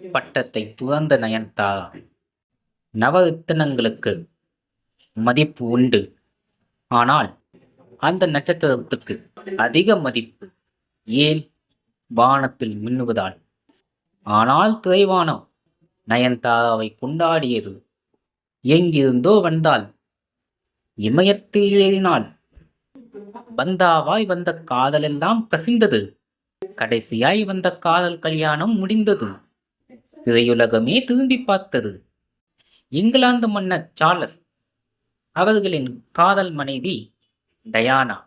பட்டத்தை துறந்த நயன்தாரா நவரத்தினங்களுக்கு மதிப்பு உண்டு. ஆனால் அந்த நட்சத்திரத்துக்கு அதிக மதிப்பு ஏன் வானத்தில் மின்னுவதால்? ஆனால் திரைவானம் நயன்தாராவை கொண்டாடியது எங்கிருந்தோ வந்தால் இமயத்தில் ஏறினாள் வந்தாவாய் வந்த காதலெல்லாம் கசிந்தது. கடைசியாய் வந்த காதல் கல்யாணம் முடிந்தது. திரையுலகமே திரும்பி பார்த்தது. இங்கிலாந்து மன்னர் சார்லஸ் அவர்களின் காதல் மனைவி டயானா.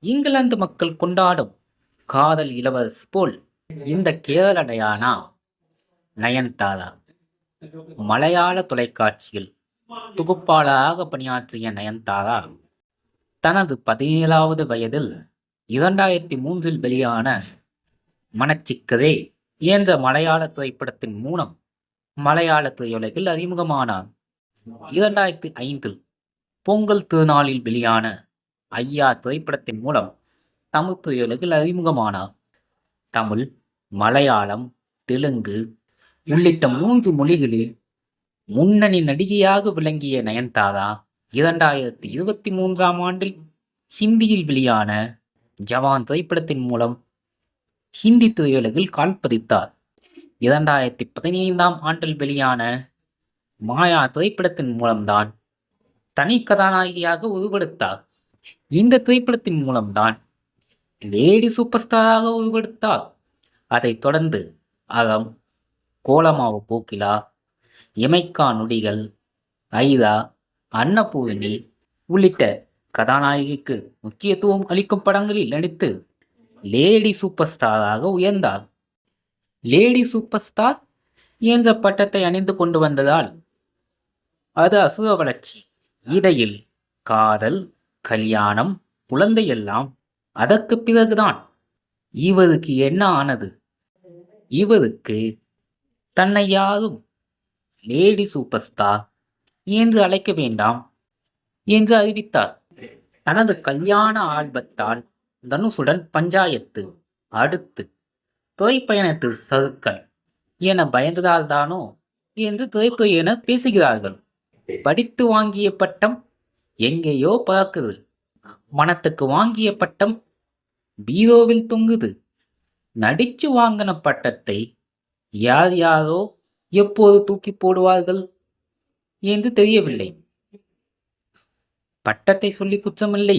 இங்கிலாந்து மக்கள் கொண்டாடும் காதல் இளவரசி போல் இந்த கேரள டயானா நயன்தாரா. மலையாள தொலைக்காட்சியில் தொகுப்பாளராக பணியாற்றிய நயன்தாரா தனது பதினேழாவது வயதில் இரண்டாயிரத்தி மூன்றில் வெளியான மனச்சிக்கதே என்ற மலையாள திரைப்படத்தின் மூலம் மலையாள திரையுலகில் அறிமுகமானார். இரண்டாயிரத்தி ஐந்தில் பொங்கல் திருநாளில் வெளியான ஐயா திரைப்படத்தின் மூலம் தமிழ் திரையுலகில் அறிமுகமானார். தமிழ் மலையாளம் தெலுங்கு உள்ளிட்ட மூன்று மொழிகளில் முன்னணி நடிகையாக விளங்கிய நயன்தாரா இரண்டாயிரத்தி இருபத்தி மூன்றாம் ஆண்டில் ஹிந்தியில் வெளியான ஜவான் திரைப்படத்தின் மூலம் ஹிந்தி திரையுலகில் கால் பதித்தார். இரண்டாயிரத்தி பதினைந்தாம் ஆண்டில் வெளியான மாயா திரைப்படத்தின் மூலம்தான் தனி கதாநாயகியாக உருவெடுத்தார். இந்த திரைப்படத்தின் மூலம்தான் லேடி சூப்பர் ஸ்டாராக உருவெடுத்தார். அதைத் தொடர்ந்து அகம் கோலமாவு போக்கிலா இமைக்கா நொடிகள் ஐதா அன்னபூரணி உள்ளிட்ட கதாநாயகிக்கு முக்கியத்துவம் அளிக்கும் படங்களில் நடித்து லேடி சூப்பர் ஸ்டாராக உயர்ந்தார் லேடி சூப்பர் ஸ்டார் என்ற பட்டத்தை அணிந்து கொண்டு வந்ததால் அது அசுர வளர்ச்சி இடையில் காதல் கல்யாணம் குழந்தையெல்லாம் அதற்கு பிறகுதான் இவருக்கு என்ன ஆனது? இவருக்கு தன்னை யாரும் லேடி சூப்பர் ஸ்டார் என்று அழைக்க வேண்டாம் என்று அறிவித்தார். தனது கல்யாண ஆல்பத்தால் தனுஷுடன் பஞ்சாயத்து அடுத்து திரைப்பயணத்தில் சருக்கள் என பயந்ததால் தானோ என்று திரைத்துறையினர் பேசுகிறார்கள். படித்து வாங்கிய பட்டம் எங்கேயோ பறக்குது. மனத்துக்கு வாங்கிய பட்டம் பீரோவில் தொங்குது. நடிச்சு வாங்கின பட்டத்தை யார் யாரோ எப்போது தூக்கி போடுவார்கள் என்று தெரியவில்லை. பட்டத்தை சொல்லி குற்றமில்லை.